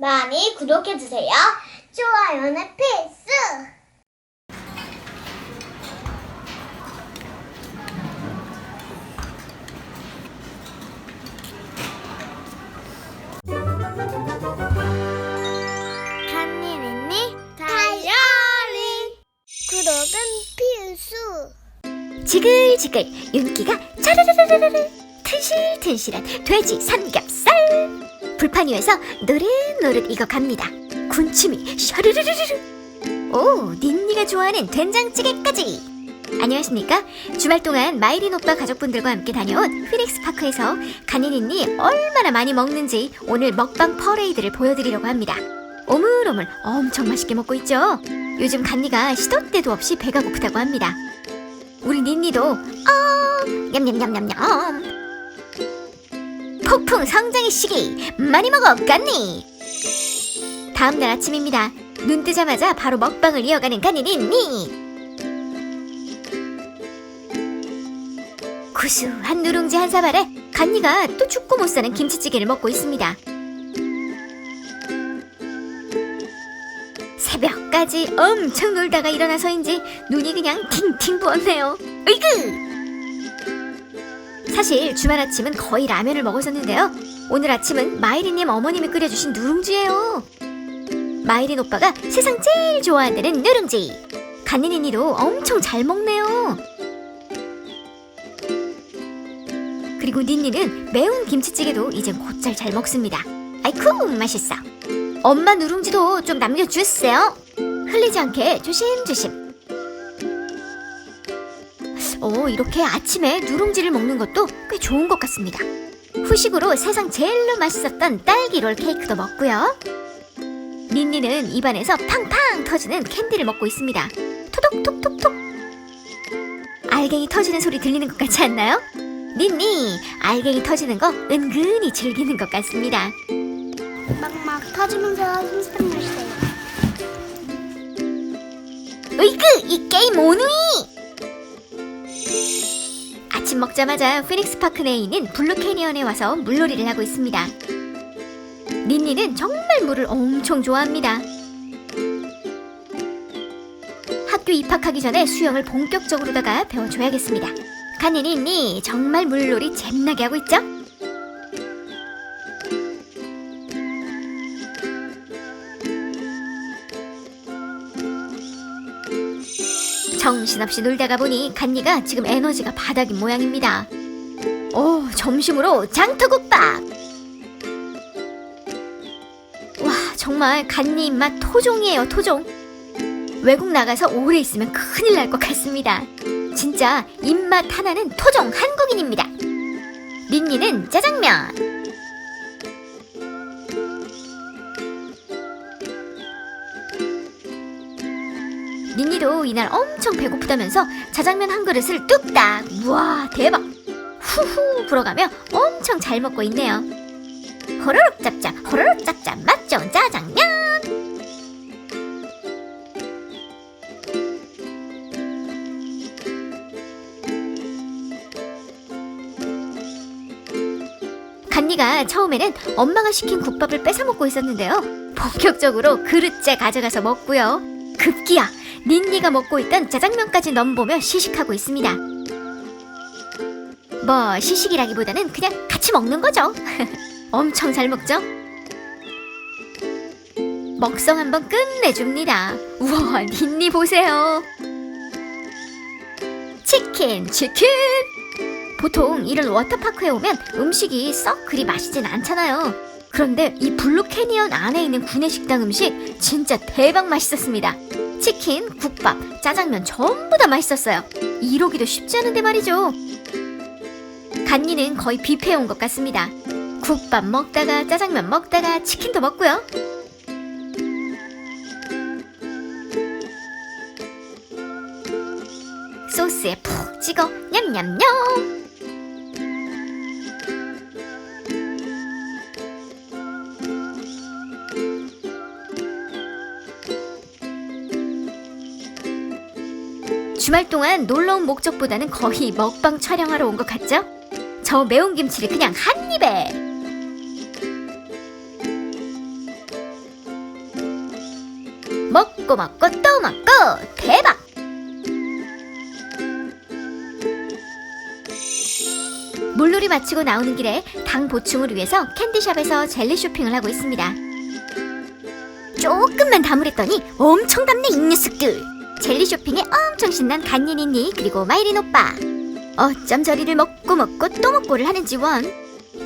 많이 구독해주세요. 좋아요는 필수! 한일이니 다이어리 구독은 필수! 지글지글 윤기가 차르르르르르 튼실튼실한 돼지 삼겹살 불판 위에서 노릇노릇 익어갑니다. 군침이 샤르르르르르. 오 닌니가 좋아하는 된장찌개까지. 안녕하십니까? 주말 동안 마이린 오빠 가족분들과 함께 다녀온 피닉스 파크에서 간이닌니 얼마나 많이 먹는지 오늘 먹방 퍼레이드를 보여드리려고 합니다. 오물오물 엄청 맛있게 먹고 있죠? 요즘 간니가 시도 때도 없이 배가 고프다고 합니다. 우리 닌니도 어 냠냠냠냠냠 폭풍 성장의 시기. 많이 먹어 깐니? 다음날 아침입니다. 눈 뜨자마자 바로 먹방을 이어가는 간니 닌니? 구수한 누룽지 한 사발에 간니가 또 죽고 못 사는 김치찌개를 먹고 있습니다. 새벽까지 엄청 놀다가 일어나서인지 눈이 그냥 팅팅 부었네요. 으이그! 사실 주말 아침은 거의 라면을 먹었었는데요. 오늘 아침은 마이리님 어머님이 끓여주신 누룽지예요. 마이린 오빠가 세상 제일 좋아한다는 누룽지. 간니니니도 엄청 잘 먹네요. 그리고 닌니는 매운 김치찌개도 이젠 곧잘 잘 먹습니다. 아이쿠 맛있어. 엄마 누룽지도 좀 남겨주세요. 흘리지 않게 조심조심. 오, 이렇게 아침에 누룽지를 먹는 것도 꽤 좋은 것 같습니다. 후식으로 세상 제일로 맛있었던 딸기 롤 케이크도 먹고요. 닌니는 입안에서 팡팡 터지는 캔디를 먹고 있습니다. 토독톡톡톡. 알갱이 터지는 소리 들리는 것 같지 않나요? 닌니, 알갱이 터지는 거 은근히 즐기는 것 같습니다. 막막 터지면서 힘쓰는 맛이에요. 으이그 이 게임 오누이 아침 먹자마자 피닉스 파크 내에 있는 블루 캐니언에 와서 물놀이를 하고 있습니다. 닌니는 정말 물을 엄청 좋아합니다. 학교 입학하기 전에 수영을 본격적으로다가 배워줘야겠습니다. 간니 닌니 정말 물놀이 재미나게 하고 있죠? 정신없이 놀다가 보니 간니가 지금 에너지가 바닥인 모양입니다. 오, 점심으로 장터국밥! 와, 정말 간니 입맛 토종이에요, 토종. 외국 나가서 오래 있으면 큰일 날 것 같습니다. 진짜 입맛 하나는 토종 한국인입니다. 닌니는 짜장면. 이날 엄청 배고프다면서 자장면 한 그릇을 뚝딱. 우와 대박. 후후 불어가며 엄청 잘 먹고 있네요. 호로록 짭짭 호로록 짭짭. 맛 좋은 짜장면. 간니가 처음에는 엄마가 시킨 국밥을 뺏어 먹고 있었는데요. 본격적으로 그릇째 가져가서 먹고요. 급기야 닌니가 먹고 있던 짜장면까지 넘보며 시식하고 있습니다. 뭐 시식이라기보다는 그냥 같이 먹는 거죠. 엄청 잘 먹죠? 먹성 한번 끝내줍니다. 우와, 닌니 보세요. 치킨, 치킨! 보통 이런 워터파크에 오면 음식이 썩 그리 맛있진 않잖아요. 그런데 이 블루 캐니언 안에 있는 구내식당 음식 진짜 대박 맛있었습니다. 치킨, 국밥, 짜장면 전부 다 맛있었어요. 이러기도 쉽지 않은데 말이죠. 간니는 거의 뷔페에 온것 같습니다. 국밥 먹다가 짜장면 먹다가 치킨도 먹고요. 소스에 푹 찍어 냠냠냠. 주말 동안 놀러 온 목적보다는 거의 먹방 촬영하러 온 것 같죠? 저 매운 김치를 그냥 한 입에 먹고 먹고 또 먹고 대박! 물놀이 마치고 나오는 길에 당 보충을 위해서 캔디샵에서 젤리 쇼핑을 하고 있습니다. 조금만 담으랬더니 엄청 담네 이 녀석들. 젤리 쇼핑에 엄청 신난 간니니니 그리고 마이린 오빠. 어쩜 저리를 먹고 먹고 또 먹고를 하는지 원.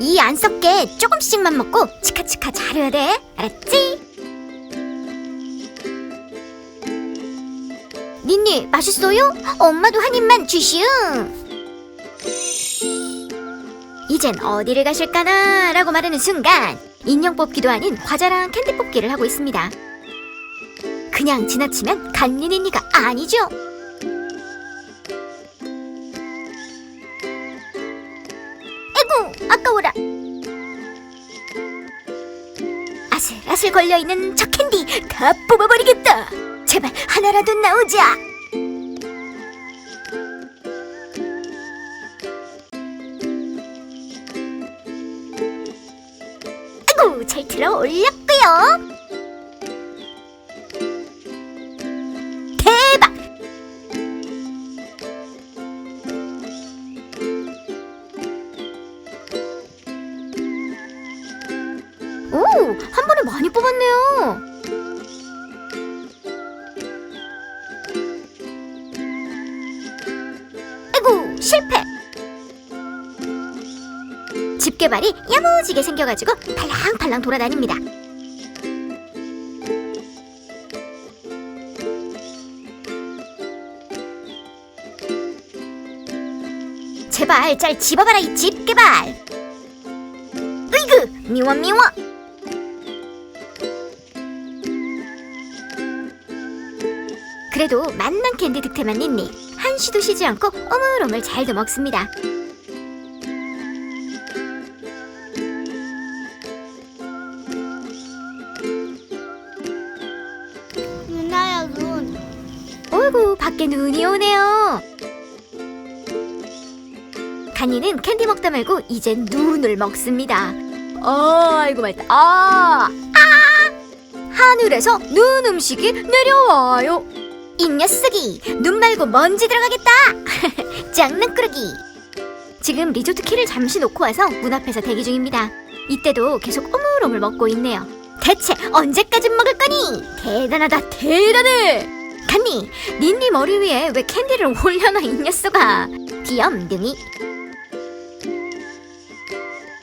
이 안 썩게 조금씩만 먹고 치카치카 잘해야 돼. 알았지? 니니 맛있어요? 엄마도 한 입만 주시응. 이젠 어디를 가실까나 라고 말하는 순간 인형 뽑기도 아닌 과자랑 캔디 뽑기를 하고 있습니다. 그냥 지나치면 간니니니가 아니죠. 에구 아까워라. 아슬아슬 걸려있는 저 캔디 다 뽑아버리겠다. 제발 하나라도 나오자. 아이고 잘 들어 올렸고요. 뽑았네요. 아이고, 실패! 집게발이 야무지게 생겨가지고 팔랑팔랑 돌아다닙니다. 제발 잘 집어봐라 이 집게발. 으이그 미워 미워. 그래도 만난 캔디 득템한 닌니 한시도 쉬지 않고 오물오물 잘도 먹습니다. 누나야 눈. 어이구 밖에 눈이 오네요. 간이는 캔디 먹다 말고 이젠 눈을 먹습니다. 아, 아이고 말다. 아, 아! 하늘에서 눈 음식이 내려와요. 이 녀석이 눈 말고 먼지 들어가겠다. 장난꾸러기. 지금 리조트 키를 잠시 놓고 와서 문 앞에서 대기 중입니다. 이때도 계속 오물오물 먹고 있네요. 대체 언제까지 먹을 거니? 대단하다 대단해. 간니, 닌니 머리 위에 왜 캔디를 올려놔 이 녀석아. 귀염둥이.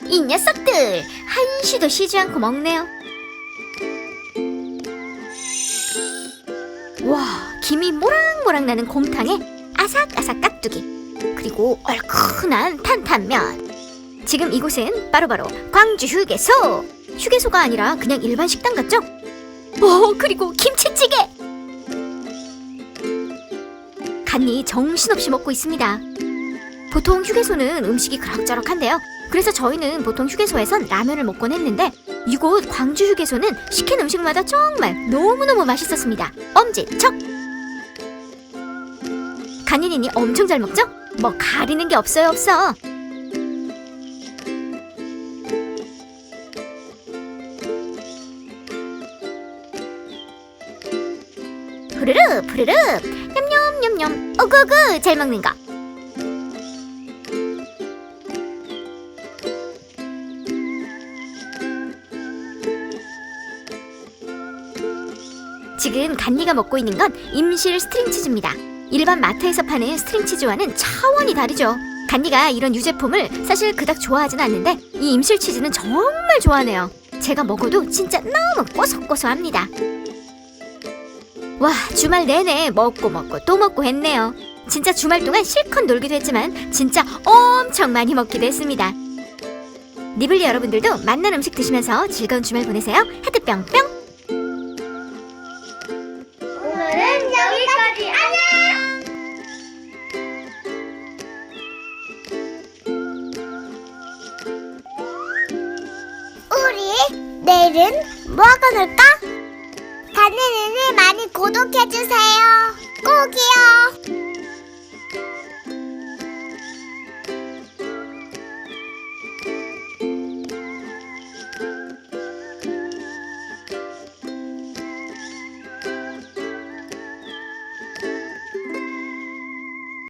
이 녀석들 한시도 쉬지 않고 먹네요. 와, 김이 모락모락 나는 곰탕에 아삭아삭 깍두기 그리고 얼큰한 탄탄면. 지금 이곳은 바로바로 광주 휴게소. 휴게소가 아니라 그냥 일반 식당 같죠? 어, 그리고 김치찌개. 간니 정신없이 먹고 있습니다. 보통 휴게소는 음식이 그럭저럭한데요. 그래서 저희는 보통 휴게소에선 라면을 먹곤 했는데 이곳 광주 휴게소는 시킨 음식마다 정말 너무너무 맛있었습니다. 엄지척! 간이니니 엄청 잘 먹죠? 뭐 가리는 게 없어요 없어. 푸르르 푸르르 냠냠냠냠 오구오구 잘 먹는 거 지금 간니가 먹고 있는 건 임실 스트링 치즈입니다. 일반 마트에서 파는 스트링 치즈와는 차원이 다르죠. 간니가 이런 유제품을 사실 그닥 좋아하진 않는데 이 임실 치즈는 정말 좋아하네요. 제가 먹어도 진짜 너무 고소고소합니다. 와 주말 내내 먹고 먹고 또 먹고 했네요. 진짜 주말 동안 실컷 놀기도 했지만 진짜 엄청 많이 먹기도 했습니다. 니블리 여러분들도 맛난 음식 드시면서 즐거운 주말 보내세요. 하트 뿅뿅. 뭐하고 놀까? 다니는 일 많이 구독해주세요.